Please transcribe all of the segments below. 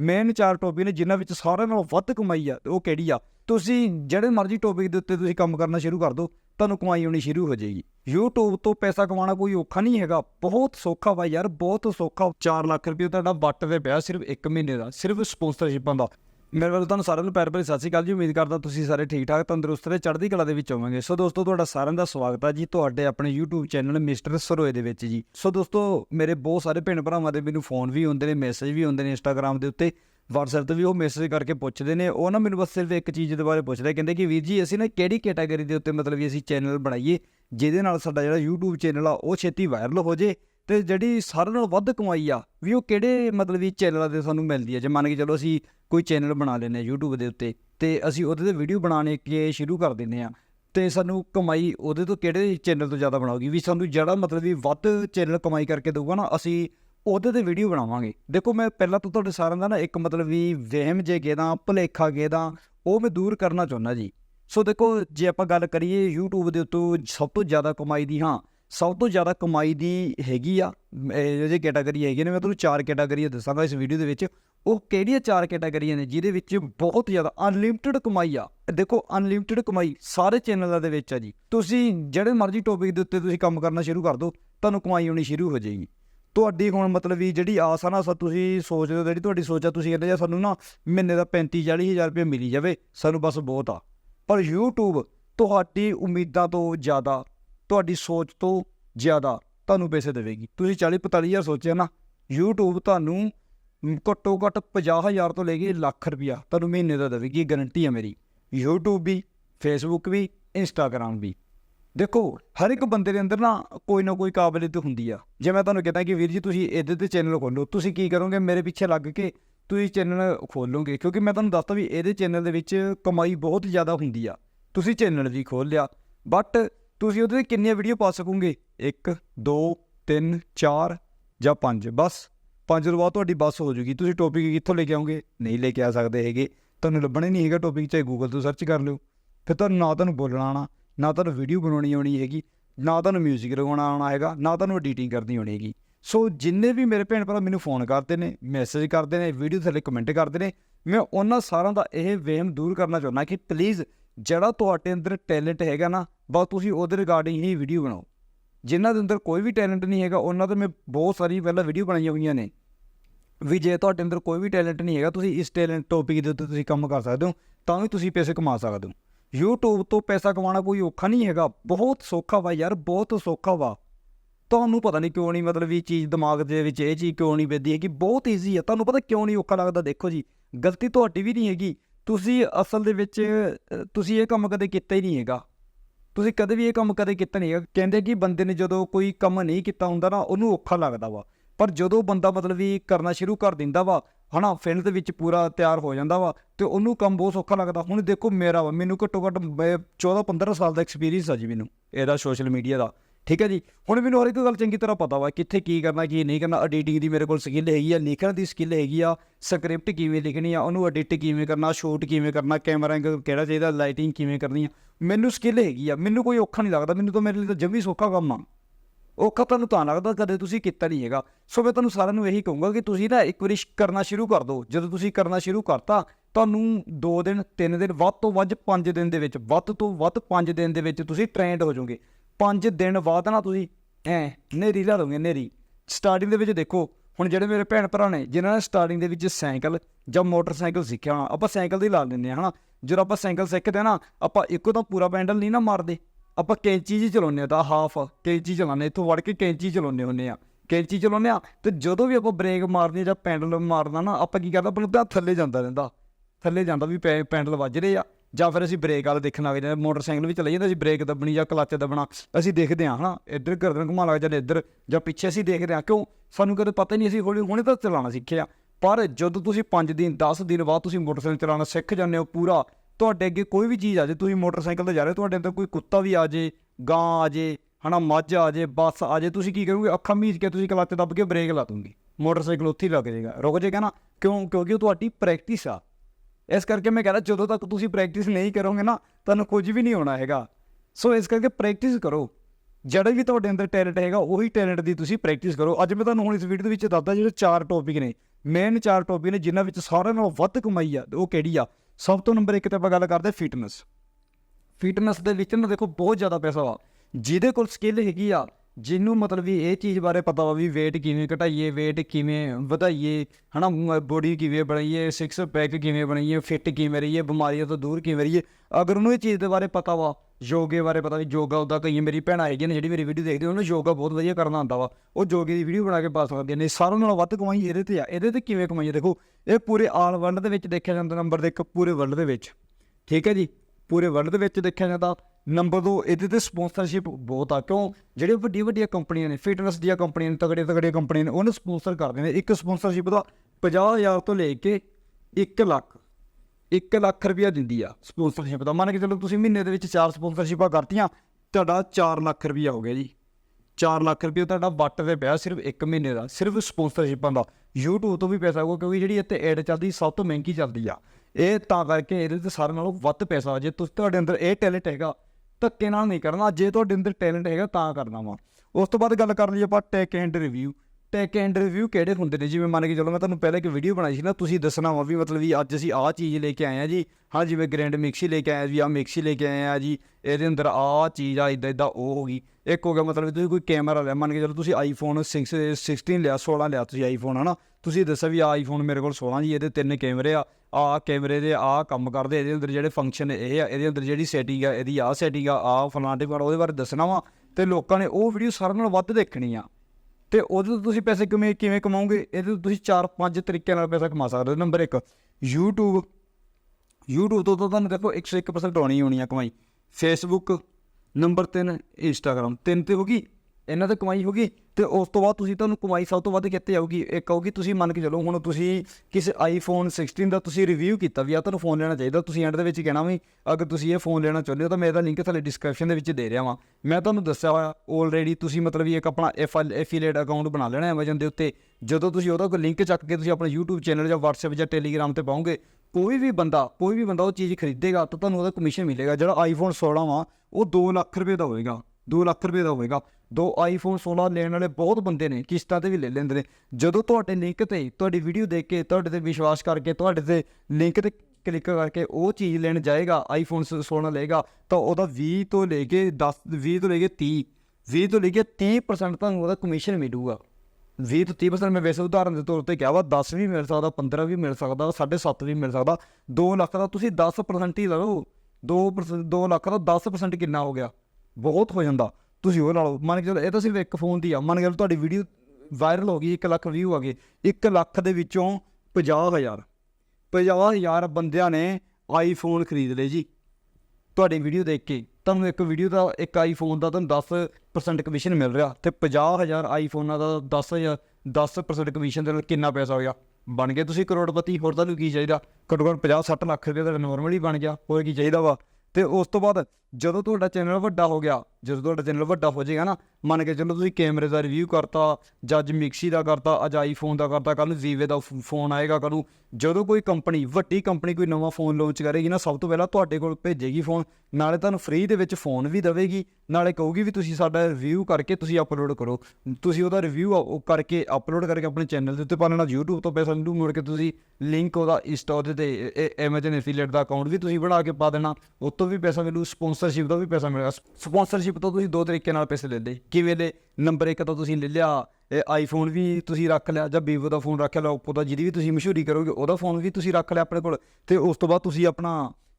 Main ਚਾਰ topic ਨੇ, ਜਿਨ੍ਹਾਂ ਵਿੱਚ ਸਾਰਿਆਂ ਨਾਲੋਂ ਵੱਧ ਕਮਾਈ ਆ, ਉਹ ਕਿਹੜੀ ਆ? ਤੁਸੀਂ ਜਿਹੜੇ ਮਰਜ਼ੀ ਟੌਪਿਕ ਦੇ ਉੱਤੇ ਤੁਸੀਂ ਕੰਮ ਕਰਨਾ ਸ਼ੁਰੂ ਕਰ ਦਿਓ, ਤੁਹਾਨੂੰ ਕਮਾਈ ਹੋਣੀ ਸ਼ੁਰੂ ਹੋ ਜਾਏਗੀ। YouTube ਤੋਂ ਪੈਸਾ ਕਮਾਉਣਾ ਕੋਈ ਔਖਾ ਨਹੀਂ ਹੈਗਾ, ਬਹੁਤ ਸੌਖਾ ਵਾ ਯਾਰ, ਬਹੁਤ ਸੌਖਾ। 4 ਲੱਖ ਰੁਪਏ ਤੁਹਾਡਾ ਵੱਟ ਤੇ ਪਿਆ ਸਿਰਫ 1 ਮਹੀਨੇ ਦਾ, ਸਿਰਫ ਸਪਾਂਸਰਸ਼ਿਪਾਂ ਦਾ। ਮੇਰੇ ਵੱਲੋਂ ਤੁਹਾਨੂੰ ਸਾਰਿਆਂ ਨੂੰ ਪਿਆਰ ਭਰੀ ਸਤਿ ਸ਼੍ਰੀ ਅਕਾਲ ਜੀ। ਉਮੀਦ ਕਰਦਾ ਤੁਸੀਂ ਸਾਰੇ ਠੀਕ ਠਾਕ, ਤੰਦਰੁਸਤ ਤੇ ਚੜ੍ਹਦੀ ਕਲਾ ਦੇ ਵਿੱਚ ਹੋਵੋਗੇ। ਸੋ ਦੋਸਤੋ, ਤੁਹਾਡਾ ਸਾਰਿਆਂ ਦਾ ਸਵਾਗਤ ਹੈ ਜੀ ਤੁਹਾਡੇ ਆਪਣੇ YouTube ਚੈਨਲ ਮਿਸਟਰ ਸਰੋਏ ਦੇ ਵਿੱਚ ਜੀ। ਸੋ ਦੋਸਤੋ, ਮੇਰੇ ਬਹੁਤ ਸਾਰੇ ਭੈਣ ਭਰਾਵਾਂ ਦੇ ਮੈਨੂੰ ਫੋਨ ਵੀ ਆਉਂਦੇ ਨੇ ਮੈਸੇਜ ਵੀ ਆਉਂਦੇ ਨੇ Instagram ਦੇ ਉੱਤੇ। WhatsApp ਤੇ ਵੀ ਉਹ ਮੈਸੇਜ ਕਰਕੇ ਪੁੱਛਦੇ ਨੇ। ਉਹ ਨਾ ਮੈਨੂੰ ਬਸ ਸਿਰਫ ਇੱਕ ਚੀਜ਼ ਦੇ ਬਾਰੇ ਪੁੱਛਦੇ ਕਹਿੰਦੇ ਕਿ ਵੀਰ ਜੀ, ਅਸੀਂ ਨਾ ਕਿਹੜੀ ਕੈਟਾਗਰੀ ਦੇ ਉੱਤੇ ਮਤਲਬ ਵੀ ਅਸੀਂ ਚੈਨਲ ਬਣਾਈਏ, ਜਿਹਦੇ ਨਾਲ ਸਾਡਾ ਜਿਹੜਾ YouTube ਚੈਨਲ ਆ, ਉਹ ਛੇਤੀ ਵਾਇਰਲ ਹੋ ਜੇ। ਤੇ ਜਿਹੜੀ ਸਾਰਿਆਂ ਨਾਲੋਂ ਵੱਧ ਕਮਾਈ ਆ, ਵੀ ਉਹ ਕਿਹੜੇ ਮਤਲਬ ਵੀ ਚੈਨਲਾਂ ਤੇ ਸਾਨੂੰ ਮਿਲਦੀ ਹੈ ਜੇ ਮੰਨ ਕੇ ਚਲੋ ਅਸੀਂ ਕੋਈ ਚੈਨਲ ਬਣਾ ਲੈਨੇ ਆ YouTube ਦੇ ਉੱਤੇ, ਤੇ ਅਸੀਂ ਉਹਦੇ ਤੇ ਵੀਡੀਓ ਬਣਾਉਣੇ ਕੇ ਸ਼ੁਰੂ ਕਰ ਦਿੰਨੇ ਆ ਤੇ ਸਾਨੂੰ ਕਮਾਈ ਉਹਦੇ ਤੋਂ ਕਿਹੜੇ ਚੈਨਲ ਤੋਂ ਜ਼ਿਆਦਾ ਬਣਾਉਗੀ? ਵੀ ਸਾਨੂੰ ਜਿਹੜਾ ਮਤਲਬ ਵੀ ਵੱਧ ਚੈਨਲ ਕਮਾਈ ਕਰਕੇ ਦਊਗਾ ਨਾ, ਅਸੀਂ ਉਹਦੇ ਤੇ ਵੀਡੀਓ ਬਣਾਵਾਂਗੇ। ਦੇਖੋ ਮੈਂ ਪਹਿਲਾਂ ਤੋਂ ਤੁਹਾਡੇ ਸਾਰਿਆਂ ਦਾ ਨਾ ਇੱਕ ਮਤਲਬ ਵੀ ਵਹਿਮ ਜੇ ਦਾ, ਭੁਲੇਖਾ ਦਾ, ਉਹ ਮੈਂ ਦੂਰ ਕਰਨਾ ਚਾਹੁੰਦਾ ਜੀ। ਸੋ ਦੇਖੋ, ਜੇ ਆਪਾਂ ਗੱਲ ਕਰੀਏ YouTube ਦੇ ਉੱਤੋਂ ਸਭ ਤੋਂ ਜ਼ਿਆਦਾ ਕਮਾਈ ਦੀ ਹਾਂ ਸਭ ਤੋਂ ਜ਼ਿਆਦਾ ਕਮਾਈ ਦੀ ਹੈਗੀ ਆ, ਇਹ ਜੇ ਕੈਟਾਗਰੀ ਹੈਗੀ ਨੇ, ਮੈਂ ਤੁਹਾਨੂੰ ਚਾਰ ਕੈਟਾਗਰੀਆਂ ਦੱਸਾਂਗਾ ਇਸ ਵੀਡੀਓ ਦੇ ਵਿੱਚ। ਉਹ ਕਿਹੜੀਆਂ ਚਾਰ ਕੈਟਾਗਰੀਆਂ ਨੇ ਜਿਹਦੇ ਵਿੱਚ ਬਹੁਤ ਜ਼ਿਆਦਾ ਅਨਲਿਮਿਟਿਡ ਕਮਾਈ ਆ? ਦੇਖੋ ਅਨਲਿਮਿਟਿਡ ਕਮਾਈ ਸਾਰੇ ਚੈਨਲਾਂ ਦੇ ਵਿੱਚ ਆ ਜੀ। ਤੁਸੀਂ ਜਿਹੜੇ ਮਰਜ਼ੀ ਟੌਪਿਕ ਦੇ ਉੱਤੇ ਤੁਸੀਂ ਕੰਮ ਕਰਨਾ ਸ਼ੁਰੂ ਕਰ ਦਿਓ ਤੁਹਾਨੂੰ ਕਮਾਈ ਆਉਣੀ ਸ਼ੁਰੂ ਹੋ ਜਾਏਗੀ। ਤੁਹਾਡੀ ਹੁਣ ਮਤਲਬ ਵੀ ਜਿਹੜੀ ਆਸ ਆ ਨਾ, ਸਾ ਤੁਸੀਂ ਸੋਚਦੇ ਹੋ ਜਿਹੜੀ ਤੁਹਾਡੀ ਸੋਚ ਆ, ਤੁਸੀਂ ਕਹਿੰਦੇ ਜਾਂ ਸਾਨੂੰ ਨਾ ਮਹੀਨੇ ਦਾ 35 40 ਹਜ਼ਾਰ ਰੁਪਏ ਮਿਲੀ ਜਾਵੇ, ਸਾਨੂੰ ਬਸ ਬਹੁਤ ਆ। ਪਰ YouTube ਤੁਹਾਡੀ ਉਮੀਦਾਂ ਤੋਂ ਜ਼ਿਆਦਾ ਤੁਹਾਡੀ ਸੋਚ ਤੋਂ ਜ਼ਿਆਦਾ ਤੁਹਾਨੂੰ ਪੈਸੇ ਦੇਵੇਗੀ। ਤੁਸੀਂ 40 45 ਹਜ਼ਾਰ ਸੋਚਿਆ ਨਾ, YouTube ਤੁਹਾਨੂੰ ਘੱਟੋ ਘੱਟ 50000 ਤੋਂ ਲੈ ਕੇ ਲੱਖ ਰੁਪਇਆ ਤੁਹਾਨੂੰ ਮਹੀਨੇ ਦਾ ਦੇਵੇਗੀ ਗਾਰੰਟੀ ਹੈ ਮੇਰੀ। YouTube ਵੀ, Facebook ਵੀ, Instagram ਵੀ। ਦੇਖੋ, ਹਰ ਇੱਕ ਬੰਦੇ ਦੇ ਅੰਦਰ ਨਾ ਕੋਈ ਨਾ ਕੋਈ ਕਾਬਲੀਅਤ ਹੁੰਦੀ ਆ। ਜੇ ਮੈਂ ਤੁਹਾਨੂੰ ਕਹਿੰਦਾ ਕਿ ਵੀਰ ਜੀ ਤੁਸੀਂ ਇਹਦੇ ਤੇ ਚੈਨਲ ਖੋਲੋ, ਤੁਸੀਂ ਕੀ ਕਰੋਗੇ? ਮੇਰੇ ਪਿੱਛੇ ਲੱਗ ਕੇ ਤੁਸੀਂ ਚੈਨਲ ਖੋਲੋਗੇ, ਕਿਉਂਕਿ ਮੈਂ ਤੁਹਾਨੂੰ ਦੱਸਤਾ ਵੀ ਇਹਦੇ ਚੈਨਲ ਦੇ ਵਿੱਚ ਕਮਾਈ ਬਹੁਤ ਜ਼ਿਆਦਾ ਹੁੰਦੀ ਆ। ਤੁਸੀਂ ਚੈਨਲ ਵੀ ਖੋਲ ਲਿਆ ਬਟ ਤੁਸੀਂ ਉਹਦੇ ਤੇ ਕਿੰਨੀਆਂ ਵੀਡੀਓ ਪਾ ਸਕੋਗੇ? 1 2 3 4 ਜਾਂ 5 ਬਸ। ਪੰਜ ਤੋਂ ਬਾਅਦ ਤੁਹਾਡੀ ਬੱਸ ਹੋ ਜੂਗੀ। ਤੁਸੀਂ ਟੌਪਿਕ ਕਿੱਥੋਂ ਲੈ ਕੇ ਆਉਂਗੇ ਨਹੀਂ ਲੈ ਕੇ ਆ ਸਕਦੇ ਹੈਗੇ। ਤੁਹਾਨੂੰ ਲੱਭਣਾ ਹੀ ਨਹੀਂ ਹੈਗਾ ਟੌਪਿਕ ਚਾਹੇ ਗੂਗਲ ਤੋਂ ਸਰਚ ਕਰ ਲਿਓ। ਫਿਰ ਤੁਹਾਨੂੰ ਨਾ ਤੁਹਾਨੂੰ ਬੋਲਣਾ ਆਉਣਾ, ਨਾ ਤੁਹਾਨੂੰ ਵੀਡੀਓ ਬਣਾਉਣੀ ਆਉਣੀ ਹੈਗੀ, ਨਾ ਤੁਹਾਨੂੰ 뮤직 ਲਗਾਉਣਾ ਆਉਣਾ ਹੈਗਾ, ਨਾ ਤੁਹਾਨੂੰ ਐਡੀਟਿੰਗ ਕਰਨੀ ਆਉਣੀ ਹੈਗੀ। ਸੋ ਜਿੰਨੇ ਵੀ ਮੇਰੇ ਭੈਣ ਭਰਾ ਮੈਨੂੰ ਫੋਨ ਕਰਦੇ ਨੇ ਮੈਸੇਜ ਕਰਦੇ ਨੇ ਵੀਡੀਓ ਥੱਲੇ ਕਮੈਂਟ ਕਰਦੇ ਨੇ, ਮੈਂ ਉਹਨਾਂ ਸਾਰਿਆਂ ਦਾ ਇਹ ਵਹਿਮ ਦੂਰ ਕਰਨਾ ਚਾਹੁੰਦਾ ਕਿ ਪਲੀਜ਼ ਜਿਹੜਾ ਤੁਹਾਡੇ ਅੰਦਰ ਟੈਲੈਂਟ ਹੈਗਾ ਨਾ, ਬਸ ਤੁਸੀਂ ਉਹਦੇ ਰਿਗਾਰਡਿੰਗ ਹੀ ਵੀਡੀਓ ਬਣਾਓ। ਜਿਨ੍ਹਾਂ ਦੇ ਅੰਦਰ ਕੋਈ ਵੀ ਟੈਲੈਂਟ ਨਹੀਂ ਹੈਗਾ, ਉਹਨਾਂ ਤੇ ਮੈਂ ਬਹੁਤ ਸਾਰੀ ਪਹਿਲਾਂ ਵੀਡੀਓ ਬਣਾਈਆਂ ਹੋਈਆਂ ਨੇ। ਵੀ ਜੇ ਤੁਹਾਡੇ ਅੰਦਰ ਕੋਈ ਵੀ ਟੈਲੈਂਟ ਨਹੀਂ ਹੈਗਾ, ਤੁਸੀਂ ਇਸ ਟੈਲੈਂਟ ਟੌਪਿਕ ਦੇ ਉੱਤੇ ਤੁਸੀਂ ਕੰਮ ਕਰ ਸਕਦੇ ਹੋ, ਤਾਂ ਵੀ ਤੁਸੀਂ ਪੈਸੇ ਕਮਾ ਸਕਦੇ ਹੋ। YouTube ਤੋਂ ਪੈਸਾ ਕਮਾਉਣਾ ਕੋਈ ਔਖਾ ਨਹੀਂ ਹੈਗਾ, ਬਹੁਤ ਸੌਖਾ ਵਾ ਯਾਰ, ਬਹੁਤ ਸੌਖਾ ਵਾ। ਤੁਹਾਨੂੰ ਪਤਾ ਨਹੀਂ ਕਿਉਂ ਨਹੀਂ, ਮਤਲਬ ਇਹ ਚੀਜ਼ ਦਿਮਾਗ ਦੇ ਵਿੱਚ, ਇਹ ਚੀਜ਼ ਕਿਉਂ ਨਹੀਂ ਪੈਂਦੀ ਹੈ ਕਿ ਬਹੁਤ ਈਜ਼ੀ ਹੈ ਤੁਹਾਨੂੰ ਪਤਾ ਕਿਉਂ ਨਹੀਂ ਔਖਾ ਲੱਗਦਾ? ਦੇਖੋ ਜੀ, ਗਲਤੀ ਤੁਹਾਡੀ ਵੀ ਨਹੀਂ ਹੈਗੀ। ਤੁਸੀਂ ਅਸਲ ਦੇ ਵਿੱਚ ਤੁਸੀਂ ਇਹ ਕੰਮ ਕਦੇ ਕੀਤਾ ਹੀ ਨਹੀਂ ਹੈਗਾ। ਤੁਸੀਂ ਕਦੇ ਵੀ ਇਹ ਕੰਮ ਕਦੇ ਕੀਤਾ ਨਹੀਂ ਹੈਗਾ। ਕਹਿੰਦੇ ਕਿ ਬੰਦੇ ਨੇ ਜਦੋਂ ਕੋਈ ਕੰਮ ਨਹੀਂ ਕੀਤਾ ਹੁੰਦਾ ਨਾ, ਉਹਨੂੰ ਔਖਾ ਲੱਗਦਾ ਵਾ। ਪਰ ਜਦੋਂ ਬੰਦਾ ਮਤਲਬ ਵੀ ਕਰਨਾ ਸ਼ੁਰੂ ਕਰ ਦਿੰਦਾ ਵਾ, ਹਨਾ ਫੀਲਡ ਦੇ ਵਿੱਚ ਪੂਰਾ ਤਿਆਰ ਹੋ ਜਾਂਦਾ ਵਾ, ਤੇ ਉਹਨੂੰ ਕੰਮ ਬਹੁਤ ਸੌਖਾ ਲੱਗਦਾ। ਹੁਣ ਦੇਖੋ ਮੇਰਾ ਵਾ, ਮੈਨੂੰ ਘੱਟੋ ਘੱਟ 14 15 ਸਾਲ ਦਾ ਐਕਸਪੀਰੀਅੰਸ ਆ ਜੀ ਮੈਨੂੰ, ਇਹਦਾ ਸੋਸ਼ਲ ਮੀਡੀਆ ਦਾ। ਠੀਕ ਹੈ ਜੀ। ਹੁਣ ਮੈਨੂੰ ਹਰ ਇੱਕ ਗੱਲ ਚੰਗੀ ਤਰ੍ਹਾਂ ਪਤਾ ਵਾ ਕਿੱਥੇ ਕੀ ਕਰਨਾ, ਕੀ ਨਹੀਂ ਕਰਨਾ ਐਡੀਟਿੰਗ ਦੀ ਮੇਰੇ ਕੋਲ ਸਕਿੱਲ ਹੈਗੀ ਆ, ਲਿਖਣ ਦੀ ਸਕਿੱਲ ਹੈਗੀ ਆ ਸਕ੍ਰਿਪਟ ਕਿਵੇਂ ਲਿਖਣੀ ਆ, ਉਹਨੂੰ ਐਡਿਟ ਕਿਵੇਂ ਕਰਨਾ ਸ਼ੂਟ ਕਿਵੇਂ ਕਰਨਾ ਕੈਮਰਾ ਐਂਗਲ ਕਿਹੜਾ ਚਾਹੀਦਾ ਲਾਈਟਿੰਗ ਕਿਵੇਂ ਕਰਨੀ ਆ, ਮੈਨੂੰ ਸਕਿੱਲ ਹੈਗੀ ਆ, ਮੈਨੂੰ ਕੋਈ ਔਖਾ ਨਹੀਂ ਲੱਗਦਾ, ਮੈਨੂੰ ਤਾਂ ਮੇਰੇ ਲਈ ਤਾਂ ਜਮੀ ਸੌਖਾ ਕੰਮ ਆ। ਔਖਾ ਤੁਹਾਨੂੰ ਤਾਂ ਲੱਗਦਾ ਕਦੇ ਤੁਸੀਂ ਕੀਤਾ ਨਹੀਂ ਹੈਗਾ। ਸੋ ਮੈਂ ਤੁਹਾਨੂੰ ਸਾਰਿਆਂ ਨੂੰ ਇਹੀ ਕਹੂੰਗਾ ਕਿ ਤੁਸੀਂ ਨਾ ਇੱਕ ਵਾਰੀ ਕਰਨਾ ਸ਼ੁਰੂ ਕਰ ਦਿਓ। ਜਦੋਂ ਤੁਸੀਂ ਕਰਨਾ ਸ਼ੁਰੂ ਕਰਤਾ, ਤੁਹਾਨੂੰ 2 ਦਿਨ 3 ਦਿਨ, ਵੱਧ ਤੋਂ ਵੱਧ 5 ਦਿਨ ਦੇ ਵਿੱਚ, ਵੱਧ ਤੋਂ ਵੱਧ 5 ਦਿਨ ਦੇ ਵਿੱਚ ਤੁਸੀਂ ਟ੍ਰੈਂਡ ਹੋ ਜਾਓਗੇ। 5 ਦਿਨ ਬਾਅਦ ਨਾ ਤੁਸੀਂ ਐ ਨੇਰੀ ਲਾ ਦੋਗੇ ਨੇਰੀ ਸਟਾਰਟਿੰਗ ਦੇ ਵਿੱਚ ਦੇਖੋ, ਹੁਣ ਜਿਹੜੇ ਮੇਰੇ ਭੈਣ ਭਰਾ ਨੇ, ਜਿਨ੍ਹਾਂ ਨੇ ਸਟਾਰਟਿੰਗ ਦੇ ਵਿੱਚ ਸਾਈਕਲ ਜਾਂ ਮੋਟਰਸਾਈਕਲ ਸਿੱਖਿਆ ਹੋਣਾ ਆਪਾਂ ਸਾਈਕਲ ਦੀ ਲਾ ਲੈਂਦੇ ਹਾਂ, ਹਨਾ। ਜਦੋਂ ਆਪਾਂ ਸਾਈਕਲ ਸਿੱਖਦੇ ਹਾਂ ਨਾ, ਆਪਾਂ ਇੱਕੋ ਤਾਂ ਪੂਰਾ ਪੈਂਡਲ ਨਹੀਂ ਨਾ ਮਾਰਦੇ। ਆਪਾਂ ਕੈਂਚੀ ਜੀ ਚਲਾਉਂਦੇ ਆ ਤਾਂ ਹਾਫ ਕੈਂਚੀ ਚਲਾਉਂਦੇ ਇੱਥੋਂ ਵੜ ਕੇ ਕੈਂਚੀ ਚਲਾਉਂਦੇ ਹੁੰਦੇ ਆ ਕੈਂਚੀ ਚਲਾਉਂਦੇ ਆ ਤੇ ਜਦੋਂ ਵੀ ਆਪਾਂ ਬ੍ਰੇਕ ਮਾਰਦੇ ਆ ਜਾਂ ਪੈਂਡਲ ਮਾਰਦਾ ਨਾ, ਆਪਾਂ ਕੀ ਕਰਦਾ ਆਪਣਾ ਤਾਂ ਥੱਲੇ ਜਾਂਦਾ ਰਹਿੰਦਾ। ਥੱਲੇ ਜਾਂਦਾ ਵੀ ਪੈ- ਪੈਂਡਲ ਵੱਜ ਰਹੇ ਆ। ਜਾਂ ਫਿਰ ਅਸੀਂ ਬ੍ਰੇਕ ਵਾਲਾ ਦੇਖਣ ਲੱਗ ਜਾਂਦੇ ਮੋਟਰਸਾਈਕਲ ਵੀ ਚਲਾਈ ਜਾਂਦੇ ਅਸੀਂ ਬ੍ਰੇਕ ਦੱਬਣੀ ਜਾਂ ਕਲੱਚ ਦੱਬਣਾ, ਅਸੀਂ ਦੇਖਦੇ ਹਾਂ, ਹਨਾ, ਇੱਧਰ ਗਰਦਨ ਘੁਮਾ ਲੱਗ ਜਾਂਦੇ ਇੱਧਰ ਜਾਂ ਪਿੱਛੇ ਅਸੀਂ ਦੇਖਦੇ ਹਾਂ, ਕਿਉਂ? ਸਾਨੂੰ ਕਦੇ ਪਤਾ ਹੀ ਨਹੀਂ ਅਸੀਂ ਹੌਲੀ ਹੁਣੇ ਤਾਂ ਚਲਾਉਣਾ ਸਿੱਖਿਆ। ਪਰ ਜਦੋਂ ਤੁਸੀਂ 5 ਦਿਨ 10 ਦਿਨ ਬਾਅਦ ਤੁਸੀਂ ਮੋਟਰਸਾਈਕਲ ਚਲਾਉਣਾ ਸਿੱਖ ਜਾਂਦੇ ਹੋ ਪੂਰਾ, ਤੁਹਾਡੇ ਅੱਗੇ ਕੋਈ ਵੀ ਚੀਜ਼ ਆ ਜੇ, ਤੁਸੀਂ ਮੋਟਰਸਾਈਕਲ ਤੇ ਜਾ ਰਹੇ ਹੋ, ਤੁਹਾਡੇ ਅੰਦਰ ਕੋਈ ਕੁੱਤਾ ਵੀ ਆ ਜੇ, ਗਾਂ ਆ ਜੇ, ਹਨਾ, ਮੱਝ ਆ ਜੇ, ਬੱਸ ਆ ਜੇ, ਤੁਸੀਂ ਕੀ ਕਰੋਗੇ? ਅੱਖਾਂ ਮੀਚ ਕੇ ਤੁਸੀਂ ਕਲੱਚ ਦੱਬ ਕੇ ਬ੍ਰੇਕ ਲਾ ਦੂੰਗੀ ਮੋਟਰਸਾਈਕਲ ਉੱਥੇ ਹੀ ਲੱਗ ਜਾਏਗਾ। ਰੁਕ ਜਾਏਗਾ ਨਾ। ਕਿਉਂ? ਕਿਉਂਕਿ ਉਹ ਤੁਹਾਡੀ ਪ੍ਰੈਕਟਿਸ ਆ। ਇਸ ਕਰਕੇ ਮੈਂ ਕਹਿੰਦਾ ਜਦੋਂ ਤੱਕ ਤੁਸੀਂ ਪ੍ਰੈਕਟਿਸ ਨਹੀਂ ਕਰੋਗੇ ਨਾ, ਤੁਹਾਨੂੰ ਕੁਝ ਵੀ ਨਹੀਂ ਹੋਣਾ ਹੈਗਾ। ਸੋ ਇਸ ਕਰਕੇ ਪ੍ਰੈਕਟਿਸ ਕਰੋ। ਜਿਹੜਾ ਵੀ ਤੁਹਾਡੇ ਅੰਦਰ ਟੈਲੈਂਟ ਹੈਗਾ, ਉਹੀ ਟੈਲੈਂਟ ਦੀ ਤੁਸੀਂ ਪ੍ਰੈਕਟਿਸ ਕਰੋ। ਅੱਜ ਮੈਂ ਤੁਹਾਨੂੰ ਹੁਣ ਇਸ ਵੀਡੀਓ ਦੇ ਵਿੱਚ ਦੱਸਦਾ ਜਿਹੜੇ ਚਾਰ ਟੌਪਿਕ ਨੇ। ਮੇਨ ਚਾਰ ਟੌਪਿਕ ਨੇ, ਜਿਨ੍ਹਾਂ ਵਿੱਚ ਸਾਰਿਆਂ ਨਾਲੋਂ ਵੱਧ ਕਮਾਈ ਆ, ਉਹ ਕਿਹੜੀ ਆ? ਸਭ ਤੋਂ ਨੰਬਰ 1 ਤੇ ਆਪਾਂ ਗੱਲ ਕਰਦੇ ਫਿਟਨੈਸ ਫਿਟਨੈਸ ਦੇ ਵਿੱਚ ਨਾ ਦੇਖੋ, ਬਹੁਤ ਜ਼ਿਆਦਾ ਪੈਸਾ ਵਾ। ਜਿਹਦੇ ਕੋਲ ਸਕਿੱਲ ਹੈਗੀ ਆ ਜਿਹਨੂੰ ਮਤਲਬ ਵੀ ਇਹ ਚੀਜ਼ ਬਾਰੇ ਪਤਾ ਵਾ ਵੀ weight ਕਿਵੇਂ ਘਟਾਈਏ, weight ਕਿਵੇਂ ਵਧਾਈਏ, ਹਨਾ ਬੋਡੀ ਕਿਵੇਂ ਬਣਾਈਏ ਸਿਕਸ ਪੈਕ ਕਿਵੇਂ ਬਣਾਈਏ ਫਿੱਟ ਕਿਵੇਂ ਰਹੀਏ, ਬਿਮਾਰੀਆਂ ਤੋਂ ਦੂਰ ਕਿਵੇਂ ਰਹੀਏ, ਅਗਰ ਉਹਨੂੰ ਇਹ ਚੀਜ਼ ਦੇ ਬਾਰੇ ਪਤਾ ਵਾ, ਯੋਗੇ ਬਾਰੇ ਪਤਾ ਵੀ ਯੋਗਾ ਉਹਦਾ ਕਈ ਮੇਰੀ ਭੈਣਾਂ ਹੈਗੀਆਂ ਨੇ ਜਿਹੜੀ ਮੇਰੀ ਵੀਡੀਓ ਦੇਖਦੀ ਉਹਨੂੰ ਯੋਗਾ ਬਹੁਤ ਵਧੀਆ ਕਰਨਾ ਆਉਂਦਾ ਵਾ। ਉਹ ਯੋਗੇ ਦੀ ਵੀਡੀਓ ਬਣਾ ਕੇ ਪਾ ਸਕਦੀਆਂ ਨੇ, ਸਾਰਿਆਂ ਨਾਲੋਂ ਵੱਧ ਕਮਾਈ ਇਹਦੇ ਤੇ ਆ। ਇਹਦੇ ਤੇ ਕਿਵੇਂ ਕਮਾਈ ਆ ਦੇਖੋ, ਇਹ ਪੂਰੇ ਆਲ ਵਰਲਡ ਦੇ ਵਿੱਚ ਦੇਖਿਆ ਜਾਂਦਾ ਨੰਬਰ ਦੇ ਇੱਕ ਪੂਰੇ ਵਰਲਡ ਦੇ ਵਿੱਚ। ਠੀਕ ਹੈ ਜੀ? ਪੂਰੇ ਵਰਲਡ ਦੇ ਵਿੱਚ ਦੇਖਿਆ ਜਾਂਦਾ। ਨੰਬਰ 2 ਇਹਦੇ ਤੇ ਸਪਾਂਸਰਸ਼ਿਪ ਬਹੁਤ ਆ, ਕਿਉਂ? ਜਿਹੜੇ ਵੱਡੀ ਵੱਡੀਆਂ ਕੰਪਨੀਆਂ ਨੇ ਫਿਟਨੈਸ ਦੀਆਂ ਕੰਪਨੀਆਂ ਨੇ, ਤਗੜੇ ਤਗੜੇ ਕੰਪਨੀਆਂ ਨੇ, ਉਹਨੂੰ ਸਪਾਂਸਰ ਕਰਦੇ ਨੇ। ਇੱਕ ਸਪਾਂਸਰਸ਼ਿਪ ਦਾ 50000 ਤੋਂ ਲੈ ਕੇ 1 ਲੱਖ 1 ਲੱਖ ਰੁਪਇਆ ਦਿੰਦੀ ਆ ਸਪਾਂਸਰਸ਼ਿਪ ਦਾ। ਮੰਨ ਕੇ ਚਲੋ ਤੁਸੀਂ ਮਹੀਨੇ ਦੇ ਵਿੱਚ ਚਾਰ ਸਪਾਂਸਰਸ਼ਿਪਾਂ ਕਰਤੀਆਂ, ਤੁਹਾਡਾ 4 ਲੱਖ ਰੁਪਇਆ ਹੋ ਗਿਆ ਜੀ। 4 ਲੱਖ ਰੁਪਏ ਤੁਹਾਡਾ ਵੱਟ ਤੇ ਪਿਆ ਸਿਰਫ 1 ਮਹੀਨੇ ਦਾ, ਸਿਰਫ ਸਪਾਂਸਰਸ਼ਿਪਾਂ ਦਾ। YouTube ਤੋਂ ਵੀ ਪੈਸਾ ਆਊਗਾ, ਕਿਉਂਕਿ ਜਿਹੜੀ ਇੱਥੇ ਐਡ ਚੱਲਦੀ, ਸਭ ਤੋਂ ਮਹਿੰਗੀ ਚੱਲਦੀ ਆ। ਇਹ ਤਾਂ ਕਰਕੇ ਇਹਦੇ ਤੇ ਸਾਰਿਆਂ ਨਾਲੋਂ ਵੱਧ ਪੈਸਾ, ਜੇ ਤੁਸੀਂ, ਤੁਹਾਡੇ ਅੰਦਰ ਇਹ ਟੈਲੈਂਟ ਹੈਗਾ ਧੱਕੇ ਨਾਲ ਨਹੀਂ ਕਰਨਾ। ਜੇ ਤੁਹਾਡੇ ਅੰਦਰ ਟੈਲੈਂਟ ਹੈਗਾ, ਤਾਂ ਕਰਨਾ ਵਾ। ਉਸ ਤੋਂ ਬਾਅਦ ਗੱਲ ਕਰ ਲਈ ਆਪਾਂ tech and review tech and review ਕਿਹੜੇ ਹੁੰਦੇ ਨੇ? ਜਿਵੇਂ ਮੰਨ ਕੇ ਚਲੋ, ਮੈਂ ਤੁਹਾਨੂੰ ਪਹਿਲਾਂ ਇੱਕ ਵੀਡੀਓ ਬਣਾਈ ਸੀ ਨਾ, ਤੁਸੀਂ ਦੱਸਣਾ ਵਾ ਵੀ ਮਤਲਬ ਵੀ ਅੱਜ ਅਸੀਂ ਆਹ ਚੀਜ਼ ਲੈ ਕੇ ਆਏ ਆ ਜੀ। ਹਾਂ, ਜਿਵੇਂ ਗ੍ਰੈਂਡ ਮਿਕਸੀ ਲੈ ਕੇ ਆਏ ਜੀ ਵੀ ਆਹ ਮਿਕਸੀ ਲੈ ਕੇ ਆਏ ਆ ਜੀ। ਇਹਦੇ ਅੰਦਰ ਆਹ ਚੀਜ਼ ਆ ਇਦਾਂ ਇਦਾਂ ਉਹ ਹੋ ਗਈ। ਇੱਕ ਹੋ ਗਿਆ ਮਤਲਬ ਵੀ ਤੁਸੀਂ ਕੋਈ ਕੈਮਰਾ ਲਿਆ। ਮੰਨ ਕੇ ਚਲੋ, ਤੁਸੀਂ ਆਈਫੋਨ 6 16 ਲਿਆ 16 ਲਿਆ ਤੁਸੀਂ ਆਈਫੋਨ ਹਨਾ? ਤੁਸੀਂ ਦੱਸਿਆ ਵੀ ਆਈਫੋਨ ਮੇਰੇ ਕੋਲ 16 ਜੀ, ਇਹਦੇ ਤਿੰਨ ਕੈਮਰੇ ਆ। ਆ ਕੈਮਰੇ ਦੇ ਆ ਕੰਮ ਕਰਦੇ, ਇਹਦੇ ਅੰਦਰ ਜਿਹੜੇ ਫੰਕਸ਼ਨ ਇਹ ਆ, ਇਹਦੇ ਅੰਦਰ ਜਿਹੜੀ ਸੈਟਿੰਗ ਆ, ਇਹਦੀ ਆ ਸੈਟਿੰਗ ਆ ਆ ਫਲਾਣੇ ਵਾਰ ਉਹਦੇ ਬਾਰੇ ਦੱਸਣਾ ਵਾ ਤੇ ਲੋਕਾਂ ਨੇ ਉਹ ਵੀਡੀਓ ਸਾਰਿਆਂ ਨਾਲੋਂ ਵੱਧ ਦੇਖਣੀ ਆ। ਤੇ ਉਹਦੇ ਤੋਂ ਤੁਸੀਂ ਪੈਸੇ ਕਿਵੇਂ ਕਿਵੇਂ ਕਮਾਓਗੇ? ਇਹਦੇ ਤੋਂ ਤੁਸੀਂ ਚਾਰ ਪੰਜ ਤਰੀਕਿਆਂ ਨਾਲ ਪੈਸਾ ਕਮਾ ਸਕਦੇ ਹੋ। ਨੰਬਰ 1 YouTube YouTube ਤੋਂ ਤਾਂ ਤੁਹਾਨੂੰ ਦੇਖੋ 101% ਆਉਣੀ ਹੀ ਆਉਣੀ ਆ ਕਮਾਈ। Facebook ਨੰਬਰ 3 Instagram ਤਿੰਨ ਤੇ ਹੋ ਗਈ। ਇਹਨਾਂ ਤੇ ਕਮਾਈ ਹੋਗੀ ਤੇ ਉਸ ਤੋਂ ਬਾਅਦ ਤੁਸੀਂ ਤੁਹਾਨੂੰ ਕਮਾਈ ਸਭ ਤੋਂ ਵੱਧ ਕਿੱਥੇ ਆਊਗੀ ਇੱਕ ਆਊਗੀ ਤੁਸੀਂ ਮੰਨ ਕੇ ਚੱਲੋ, ਹੁਣ ਤੁਸੀਂ ਕਿਸੇ ਆਈਫੋਨ 16 ਦਾ ਤੁਸੀਂ ਰਿਵਿਊ ਕੀਤਾ ਵੀ ਆ ਤੁਹਾਨੂੰ ਫੋਨ ਲੈਣਾ ਚਾਹੀਦਾ, ਤੁਸੀਂ ਐਂਡ ਦੇ ਵਿੱਚ ਕਹਿਣਾ ਵੀ ਅਗਰ ਤੁਸੀਂ ਇਹ ਫੋਨ ਲੈਣਾ ਚਾਹੁੰਦੇ ਹੋ ਤਾਂ ਮੈਂ ਇਹਦਾ ਲਿੰਕ ਥੱਲੇ ਡਿਸਕ੍ਰਿਪਸ਼ਨ ਦੇ ਵਿੱਚ ਦੇ ਰਿਹਾ ਵਾਂ। ਮੈਂ ਤੁਹਾਨੂੰ ਦੱਸਿਆ ਹੋਇਆ ਆਲਰੇਡੀ ਤੁਸੀਂ ਮਤਲਬ ਵੀ ਇੱਕ ਆਪਣਾ ਐਫੀਲੀਏਟ ਅਕਾਊਂਟ ਬਣਾ ਲੈਣਾ Amazon ਦੇ ਉੱਤੇ। ਜਦੋਂ ਤੁਸੀਂ ਉਹਦਾ ਕੋਈ ਲਿੰਕ ਚੱਕ ਕੇ ਤੁਸੀਂ ਆਪਣੇ YouTube ਚੈਨਲ ਜਾਂ WhatsApp ਜਾਂ Telegram ਤੇ ਪਾਉਂਗੇ ਕੋਈ ਵੀ ਬੰਦਾ, ਕੋਈ ਵੀ ਬੰਦਾ ਉਹ ਚੀਜ਼ ਖਰੀਦੇਗਾ ਤਾਂ ਤੁਹਾਨੂੰ ਉਹਦਾ ਕਮਿਸ਼ਨ ਮਿਲੇਗਾ। ਜਿਹੜਾ ਆਈਫੋਨ 16 ਵਾ, ਉਹ 2 ਲੱਖ ਰੁਪਏ ਦਾ ਹੋਵੇਗਾ 2 ਲੱਖ ਰੁਪਏ ਦਾ ਹੋਵੇਗਾ ਦੋ ਆਈਫੋਨ 16 ਲੈਣ ਵਾਲੇ ਬਹੁਤ ਬੰਦੇ ਨੇ, ਕਿਸ਼ਤਾਂ ਤੇ ਵੀ ਲੈ ਲੈਂਦੇ ਨੇ। ਜਦੋਂ ਤੁਹਾਡੇ ਲਿੰਕ ਤੇ ਤੁਹਾਡੀ ਵੀਡੀਓ ਦੇਖ ਕੇ ਤੁਹਾਡੇ ਤੇ ਵਿਸ਼ਵਾਸ ਕਰਕੇ ਤੁਹਾਡੇ ਤੇ ਲਿੰਕ ਤੇ ਕਲਿੱਕ ਕਰਕੇ ਉਹ ਚੀਜ਼ ਲੈਣ ਜਾਏਗਾ ਆਈਫੋਨ 16 ਲਏਗਾ, ਤਾਂ ਉਹਦਾ 20 ਤੋਂ ਲੈ ਕੇ 10 20 ਤੋਂ ਲੈ ਕੇ 30 20 ਤੋਂ ਲੈ ਕੇ 30% ਤੁਹਾਨੂੰ ਉਹਦਾ ਕਮਿਸ਼ਨ ਮਿਲੂਗਾ। 20 ਤੋਂ 30% ਮੈਂ ਵੈਸੇ ਉਦਾਹਰਨ ਦੇ ਤੌਰ ਤੇ ਕਿਹਾ ਵਾ 10 ਵੀ ਮਿਲ ਸਕਦਾ 15 ਵੀ ਮਿਲ ਸਕਦਾ 7.5 ਵੀ ਮਿਲ ਸਕਦਾ 2 ਲੱਖ ਦਾ ਤੁਸੀਂ 10% ਹੀ ਲਓ 2% 2 ਲੱਖ ਦਾ 10% ਕਿੰਨਾ ਹੋ ਗਿਆ? ਬਹੁਤ ਹੋ ਜਾਂਦਾ। ਤੁਸੀਂ ਉਹ ਲਾ ਲਓ। ਮੰਨ ਕੇ ਚਲੋ, ਇਹ ਤਾਂ ਸਿਰਫ ਇੱਕ ਫੋਨ ਦੀ ਆ। ਮੰਨ ਕੇ ਚੱਲੋ, ਤੁਹਾਡੀ ਵੀਡੀਓ ਵਾਇਰਲ ਹੋ ਗਈ 1 ਲੱਖ ਵਿਊ ਆ ਗਏ। 1 ਲੱਖ ਦੇ ਵਿੱਚੋਂ 50000 50000 ਬੰਦਿਆਂ ਨੇ ਆਈਫੋਨ ਖਰੀਦ ਲਏ ਜੀ। ਤੁਹਾਡੀ ਵੀਡੀਓ ਦੇਖ ਕੇ। ਤੁਹਾਨੂੰ ਇੱਕ ਵੀਡੀਓ ਦਾ, ਇੱਕ ਆਈਫੋਨ ਦਾ ਤੁਹਾਨੂੰ 10% ਕਮਿਸ਼ਨ ਮਿਲ ਰਿਹਾ। ਤੇ 50000 ਆਈਫੋਨਾਂ ਦਾ 10000 10% ਕਮਿਸ਼ਨ ਦੇ ਨਾਲ ਕਿੰਨਾ ਪੈਸਾ ਹੋ ਗਿਆ ਬਣ ਗਏ ਤੁਸੀਂ ਕਰੋੜਪਤੀ, ਹੋਰ ਤੁਹਾਨੂੰ ਕੀ ਚਾਹੀਦਾ? ਘੱਟੋ ਘੱਟ 50 60 ਲੱਖ ਰੁਪਏ ਦਾ ਨਾਰਮਲੀ ਬਣ ਗਿਆ। ਹੋਰ ਕੀ ਚਾਹੀਦਾ ਵਾ? ਤੇ ਉਸ ਤੋਂ ਬਾਅਦ ਜਦੋਂ ਤੁਹਾਡਾ ਚੈਨਲ ਵੱਡਾ ਹੋ ਗਿਆ, ਜਦੋਂ ਤੁਹਾਡਾ ਚੈਨਲ ਵੱਡਾ ਹੋ ਜਾਏਗਾ ਨਾ, ਮੰਨ ਕੇ ਚੱਲੋ ਤੁਸੀਂ ਕੈਮਰੇ ਦਾ ਰਿਵਿਊ ਕਰਤਾ ਜੱਜ ਮਿਕਸੀ ਦਾ ਕਰਤਾ, ਅੱਜ ਆਈਫੋਨ ਦਾ ਕਰਤਾ ਕੱਲ ਨੂੰ ਜ਼ੀਵੇ ਦਾ ਫੋਨ ਆਏਗਾ ਕੱਲ੍ਹ ਨੂੰ, ਜਦੋਂ ਕੋਈ ਕੰਪਨੀ ਵੱਡੀ ਕੰਪਨੀ ਕੋਈ ਨਵਾਂ ਫੋਨ ਲਾਂਚ ਕਰੇਗੀ ਨਾ, ਸਭ ਤੋਂ ਪਹਿਲਾਂ ਤੁਹਾਡੇ ਕੋਲ ਭੇਜੇਗੀ ਫੋਨ ਨਾਲੇ ਤੁਹਾਨੂੰ ਫ੍ਰੀ ਦੇ ਵਿੱਚ ਫੋਨ ਵੀ ਦੇਵੇਗੀ, ਨਾਲੇ ਕਹੂਗੀ ਵੀ ਤੁਸੀਂ ਸਾਡਾ ਰਿਵਿਊ ਕਰਕੇ ਤੁਸੀਂ ਅਪਲੋਡ ਕਰੋ। ਤੁਸੀਂ ਉਹਦਾ ਰਿਵਿਊ ਕਰਕੇ ਅਪਲੋਡ ਕਰਕੇ ਆਪਣੇ ਚੈਨਲ ਦੇ ਉੱਤੇ ਪਾ ਲੈਣਾ, YouTube ਤੋਂ ਪੈਸਾ ਮਿਲੂ ਮੁੜ ਕੇ ਤੁਸੀਂ ਲਿੰਕ ਉਹਦਾ ਇੰਸਟਾ ਉਹਦੇ ਤੇ ਐਮਾਜ਼ਨ ਐਫੀਲੀਏਟ ਦਾ ਅਕਾਊਂਟ ਵੀ ਤੁਸੀਂ ਬਣਾ ਕੇ ਪਾ ਦੇਣਾ ਉਹ ਤੋਂ ਵੀ ਪੈਸਾ ਮਿਲੂ ਸਪਾਂਸਰਸ਼ਿਪ ਦਾ ਵੀ ਪੈਸਾ ਮਿਲੇਗਾ ਸਪਾਂਸਰਸ਼ਿਪ ਤੋਂ ਤੁਸੀਂ ਦੋ ਤਰੀਕੇ ਨਾਲ ਪੈਸੇ ਲੈਂਦੇ। ਕਿਵੇਂ ਲੈ ਨੰਬਰ ਇੱਕ ਤਾਂ ਤੁਸੀਂ ਲੈ ਲਿਆ, ਇਹ ਆਈਫੋਨ ਵੀ ਤੁਸੀਂ ਰੱਖ ਲਿਆ ਜਾਂ ਵੀਵੋ ਦਾ ਫੋਨ ਰੱਖ ਲਿਆ ਓਪੋ ਦਾ, ਜਿਹਦੀ ਵੀ ਤੁਸੀਂ ਮਸ਼ਹੂਰੀ ਕਰੋਗੇ, ਉਹਦਾ ਫੋਨ ਵੀ ਤੁਸੀਂ ਰੱਖ ਲਿਆ ਆਪਣੇ ਕੋਲ। ਤੇ ਉਸ ਤੋਂ ਬਾਅਦ ਤੁਸੀਂ ਆਪਣਾ